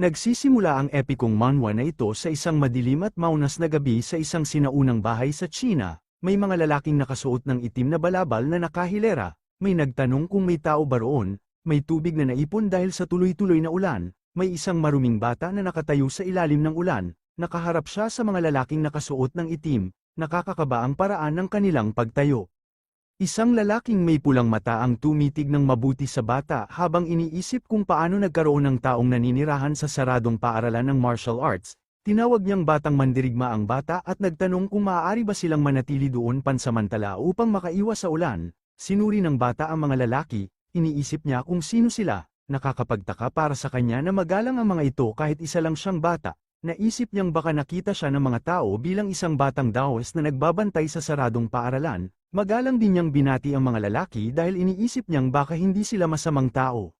Nagsisimula ang epikong manhwa na ito sa isang madilim at maunas na gabi sa isang sinaunang bahay sa China. May mga lalaking nakasuot ng itim na balabal na nakahilera, may nagtanong kung may tao ba roon, may tubig na naipon dahil sa tuloy-tuloy na ulan, may isang maruming bata na nakatayo sa ilalim ng ulan, nakaharap siya sa mga lalaking nakasuot ng itim, nakakakaba ang paraan ng kanilang pagtayo. Isang lalaking may pulang mata ang tumitig ng mabuti sa bata habang iniisip kung paano nagkaroon ng taong naninirahan sa saradong paaralan ng martial arts. Tinawag niyang batang mandirigma ang bata at nagtanong kung maaari ba silang manatili doon pansamantala upang makaiwas sa ulan. Sinuri ng bata ang mga lalaki, iniisip niya kung sino sila, nakakapagtaka para sa kanya na magalang ang mga ito kahit isa lang siyang bata. Naisip niyang baka nakita siya ng mga tao bilang isang batang Daos na nagbabantay sa saradong paaralan, Magalang din niyang binati ang mga lalaki dahil iniisip niyang baka hindi sila masamang tao.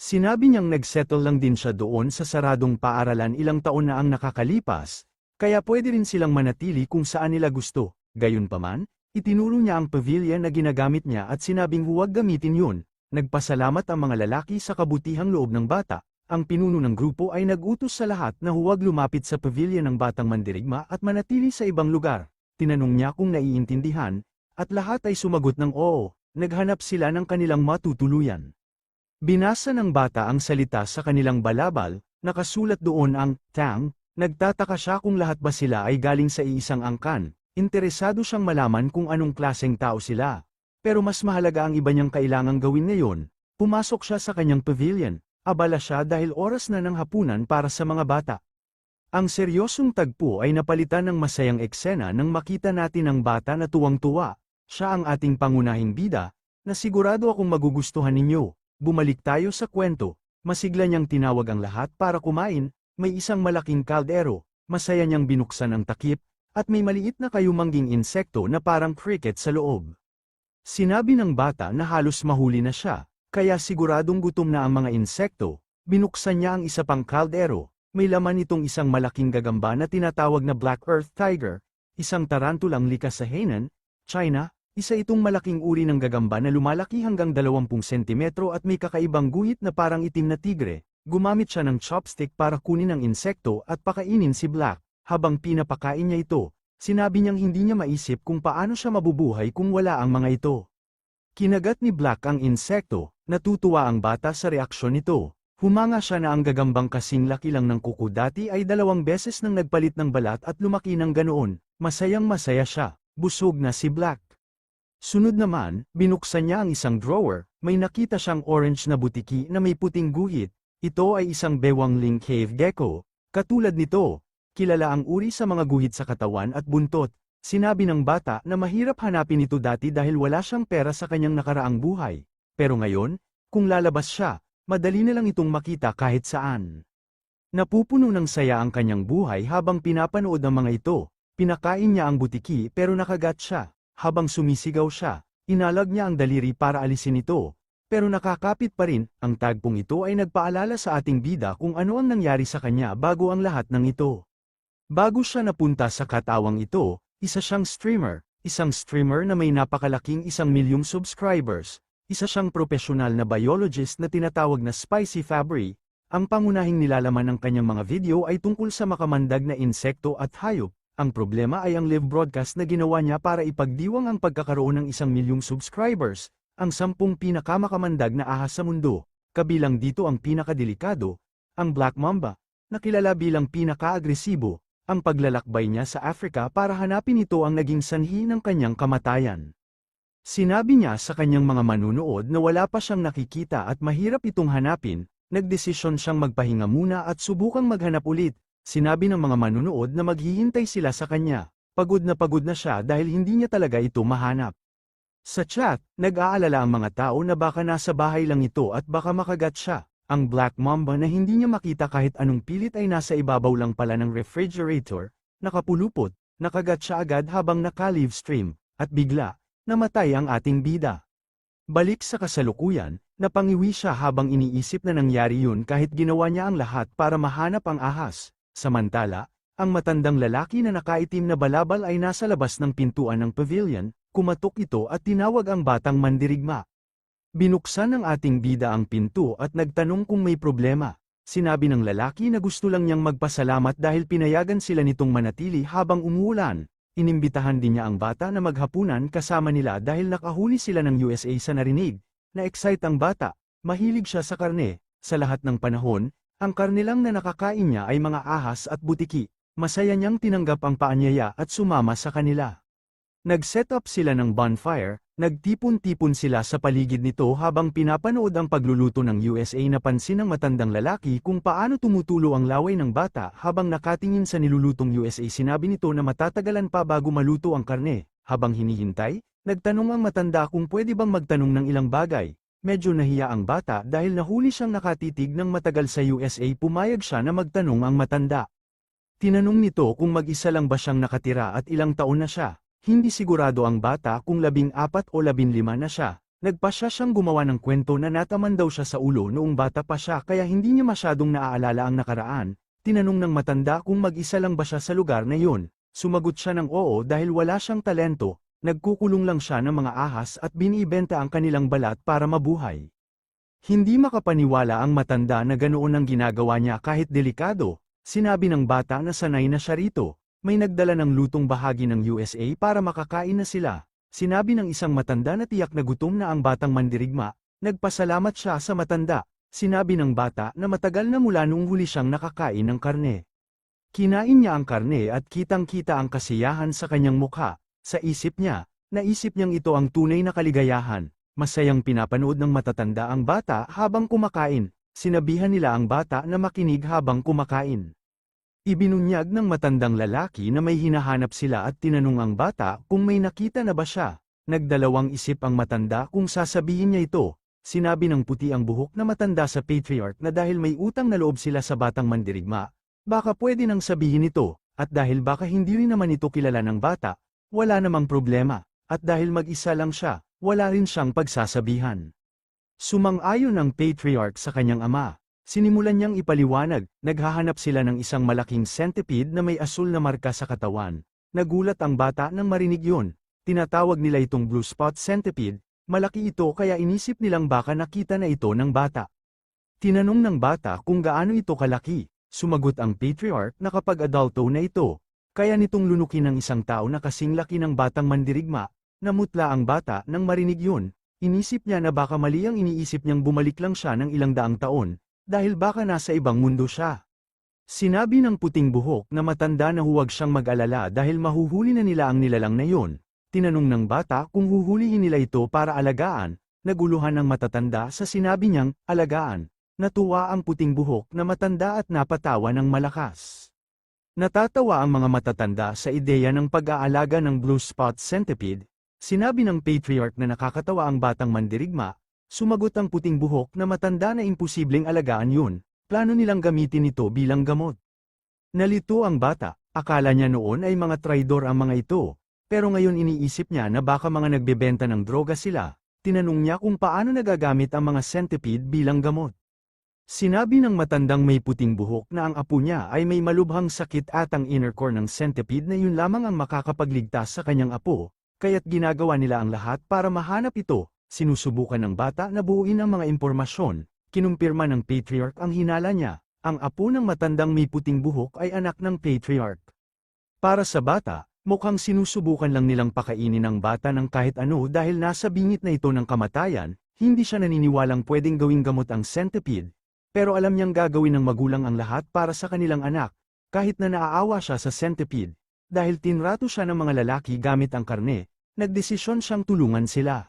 Sinabi niyang nagsettle lang din siya doon sa saradong paaralan ilang taon na ang nakakalipas, kaya pwede rin silang manatili kung saan nila gusto. Gayunpaman, itinuro niya ang pavilion na ginagamit niya at sinabing huwag gamitin yun. Nagpasalamat ang mga lalaki sa kabutihang loob ng bata. Ang pinuno ng grupo ay nagutos sa lahat na huwag lumapit sa pavilion ng batang mandirigma at manatili sa ibang lugar. Tinanong niya kung naiintindihan, at lahat ay sumagot ng oo, naghanap sila ng kanilang matutuluyan. Binasa ng bata ang salita sa kanilang balabal, nakasulat doon ang, tang, nagtataka siya kung lahat ba sila ay galing sa iisang angkan, interesado siyang malaman kung anong klaseng tao sila. Pero mas mahalaga ang iba niyang kailangang gawin ngayon, pumasok siya sa kanyang pavilion, abala siya dahil oras na ng hapunan para sa mga bata. Ang seryosong tagpo ay napalitan ng masayang eksena nang makita natin ang bata na tuwang-tuwa, siya ang ating pangunahing bida, na sigurado akong magugustuhan ninyo. Bumalik tayo sa kwento, masigla niyang tinawag ang lahat para kumain, may isang malaking kaldero, masaya niyang binuksan ang takip, at may maliit na kayumangging insekto na parang cricket sa loob. Sinabi ng bata na halos mahuli na siya, kaya siguradong gutom na ang mga insekto, binuksan niya ang isa pang kaldero, may laman itong isang malaking gagamba na tinatawag na Black Earth Tiger, isang tarantulang likas sa Hainan, China, isa itong malaking uri ng gagamba na lumalaki hanggang 20 sentimetro at may kakaibang guhit na parang itim na tigre. Gumamit siya ng chopstick para kunin ang insekto at pakainin si Black. Habang pinapakain niya ito, sinabi niyang hindi niya maisip kung paano siya mabubuhay kung wala ang mga ito. Kinagat ni Black ang insekto, natutuwa ang bata sa reaksyon nito. Humanga siya na ang gagambang kasing laki lang ng kuko dati ay dalawang beses nang nagpalit ng balat at lumaki ng ganoon, masayang masaya siya, busog na si Black. Sunod naman, binuksan niya ang isang drawer, may nakita siyang orange na butiki na may puting guhit. Ito ay isang bewang ling cave gecko. Katulad nito, kilala ang uri sa mga guhit sa katawan at buntot. Sinabi ng bata na mahirap hanapin ito dati dahil wala siyang pera sa kanyang nakaraang buhay. Pero ngayon, kung lalabas siya, madali na lang itong makita kahit saan. Napupuno ng saya ang kanyang buhay habang pinapanood ang mga ito. Pinakain niya ang butiki pero nakagat siya. Habang sumisigaw siya, inalag niya ang daliri para alisin ito. Pero nakakapit pa rin, ang tagpong ito ay nagpaalala sa ating bida kung ano ang nangyari sa kanya bago ang lahat ng ito. Bago siya napunta sa katawang ito, isa siyang streamer, isang streamer na may napakalaking isang milyong subscribers, isa siyang profesional na biologist na tinatawag na Spicy Fabry, ang pangunahing nilalaman ng kanyang mga video ay tungkol sa makamandag na insekto at hayop, ang problema ay ang live broadcast na ginawa niya para ipagdiwang ang pagkakaroon ng isang milyong subscribers, ang sampung pinakamakamandag na ahas sa mundo, kabilang dito ang pinakadelikado, ang Black Mamba, na kilala bilang pinakaagresibo, ang paglalakbay niya sa Africa para hanapin ito ang naging sanhi ng kanyang kamatayan. Sinabi niya sa kanyang mga manunood na wala pa siyang nakikita at mahirap itong hanapin, nagdesisyon siyang magpahinga muna at subukang maghanap ulit, Sinabi ng mga manunood na maghihintay sila sa kanya. Pagod na pagod na siya dahil hindi niya talaga ito mahanap. Sa chat, nag-aalala ang mga tao na baka nasa bahay lang ito at baka makagat siya. Ang Black Mamba na hindi niya makita kahit anong pilit ay nasa ibabaw lang pala ng refrigerator, nakapulupot, nakagat siya agad habang naka-live stream, at bigla, namatay ang ating bida. Balik sa kasalukuyan, napangiwi siya habang iniisip na nangyari yun kahit ginawa niya ang lahat para mahanap ang ahas. Samantala, ang matandang lalaki na nakaitim na balabal ay nasa labas ng pintuan ng pavilion, kumatok ito at tinawag ang batang mandirigma. Binuksan ng ating bida ang pinto at nagtanong kung may problema. Sinabi ng lalaki na gusto lang niyang magpasalamat dahil pinayagan sila nitong manatili habang umuulan. Inimbitahan din niya ang bata na maghapunan kasama nila dahil nakahuli sila ng USA sa narinig. Na-excite ang bata, mahilig siya sa karne. Sa lahat ng panahon, ang karne lang na nakakain niya ay mga ahas at butiki. Masaya niyang tinanggap ang paanyaya at sumama sa kanila. Nag-set up sila ng bonfire, nagtipon-tipon sila sa paligid nito habang pinapanood ang pagluluto ng USA napansin ng matandang lalaki kung paano tumutulo ang laway ng bata habang nakatingin sa nilulutong USA sinabi nito na matatagalan pa bago maluto ang karne. Habang hinihintay, nagtanong ang matanda kung pwede bang magtanong ng ilang bagay. Medyo nahiya ang bata dahil nahuli siyang nakatitig ng matagal sa USA pumayag siya na magtanong ang matanda. Tinanong nito kung mag-isa lang ba siyang nakatira at ilang taon na siya. Hindi sigurado ang bata kung labing apat o labing lima na siya. Nagpasya siyang gumawa ng kwento na nataman daw siya sa ulo noong bata pa siya kaya hindi niya masyadong naaalala ang nakaraan. Tinanong ng matanda kung mag-isa lang ba siya sa lugar na yun. Sumagot siya ng oo dahil wala siyang talento. Nagkukulong lang siya ng mga ahas at binibenta ang kanilang balat para mabuhay. Hindi makapaniwala ang matanda na ganoon ang ginagawa niya kahit delikado. Sinabi ng bata na sanay na siya rito may nagdala ng lutong bahagi ng USA para makakain na sila. Sinabi ng isang matanda na tiyak na gutom na ang batang mandirigma, nagpasalamat siya sa matanda. Sinabi ng bata na matagal na mula nung huli siyang nakakain ng karne. Kinain niya ang karne at kitang-kita ang kasiyahan sa kanyang mukha. Sa isip niya, naisip niyang ito ang tunay na kaligayahan. Masayang pinapanood ng matatanda ang bata habang kumakain. Sinabihan nila ang bata na makinig habang kumakain. Ibinunyag ng matandang lalaki na may hinahanap sila at tinanong ang bata kung may nakita na ba siya. Nagdalawang isip ang matanda kung sasabihin niya ito. Sinabi ng puti ang buhok na matanda sa patriarch na dahil may utang na loob sila sa batang mandirigma, baka pwede nang sabihin ito, at dahil baka hindi rin naman ito kilala ng bata, wala namang problema, at dahil mag-isa lang siya, wala rin siyang pagsasabihan. Sumang-ayon ang patriarch sa kanyang ama, Sinimulan niyang ipaliwanag, naghahanap sila ng isang malaking centipede na may asul na marka sa katawan. Nagulat ang bata nang marinig yun. Tinatawag nila itong blue spot centipede, malaki ito kaya inisip nilang baka nakita na ito ng bata. Tinanong ng bata kung gaano ito kalaki, sumagot ang patriarch na kapag adulto na ito, kaya nitong lunukin ng isang tao na kasing laki ng batang mandirigma, namutla ang bata nang marinig yun, inisip niya na baka mali ang iniisip niyang bumalik lang siya ng ilang daang taon, dahil baka nasa ibang mundo siya. Sinabi ng puting buhok na matanda na huwag siyang mag-alala dahil mahuhuli na nila ang nilalang na yon. Tinanong ng bata kung huhulihin nila ito para alagaan, naguluhan ng matatanda sa sinabi niyang, alagaan. Natuwa ang puting buhok na matanda at napatawa ng malakas. Natatawa ang mga matatanda sa ideya ng pag-aalaga ng blue spot centipede, sinabi ng patriarch na nakakatawa ang batang mandirigma, Sumagot ang puting buhok na matanda na imposibleng alagaan yun, plano nilang gamitin ito bilang gamot. Nalito ang bata, akala niya noon ay mga traidor ang mga ito, pero ngayon iniisip niya na baka mga nagbebenta ng droga sila, tinanong niya kung paano nagagamit ang mga centipede bilang gamot. Sinabi ng matandang may puting buhok na ang apo niya ay may malubhang sakit at ang inner core ng centipede na yun lamang ang makakapagligtas sa kanyang apo, kaya't ginagawa nila ang lahat para mahanap ito, sinusubukan ng bata na buuin ang mga impormasyon, kinumpirma ng patriarch ang hinala niya, ang apo ng matandang may puting buhok ay anak ng patriarch. Para sa bata, mukhang sinusubukan lang nilang pakainin ang bata ng kahit ano dahil nasa bingit na ito ng kamatayan, hindi siya naniniwalang pwedeng gawing gamot ang centipede, pero alam niyang gagawin ng magulang ang lahat para sa kanilang anak, kahit na naaawa siya sa centipede, dahil tinrato siya ng mga lalaki gamit ang karne, nagdesisyon siyang tulungan sila.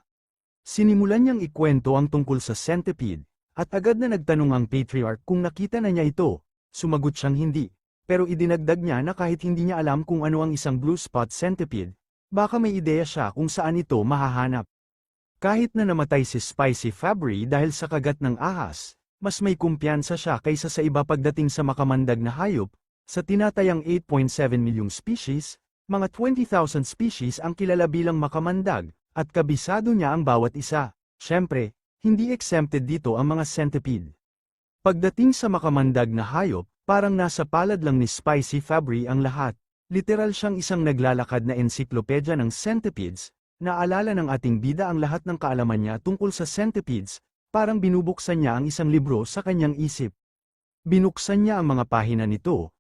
Sinimulan niyang ikwento ang tungkol sa centipede, at agad na nagtanong ang patriarch kung nakita na niya ito, sumagot siyang hindi, pero idinagdag niya na kahit hindi niya alam kung ano ang isang blue spot centipede, baka may ideya siya kung saan ito mahahanap. Kahit na namatay si Spicy Fabry dahil sa kagat ng ahas, mas may kumpiyansa siya kaysa sa iba pagdating sa makamandag na hayop, sa tinatayang 8.7 milyong species, mga 20,000 species ang kilala bilang makamandag, at kabisado niya ang bawat isa. Siyempre, hindi exempted dito ang mga centipede. Pagdating sa makamandag na hayop, parang nasa palad lang ni Spicy Fabry ang lahat. Literal siyang isang naglalakad na ensiklopedya ng centipedes, naalala ng ating bida ang lahat ng kaalaman niya tungkol sa centipedes, parang binubuksan niya ang isang libro sa kanyang isip. Binuksan niya ang mga pahina nito,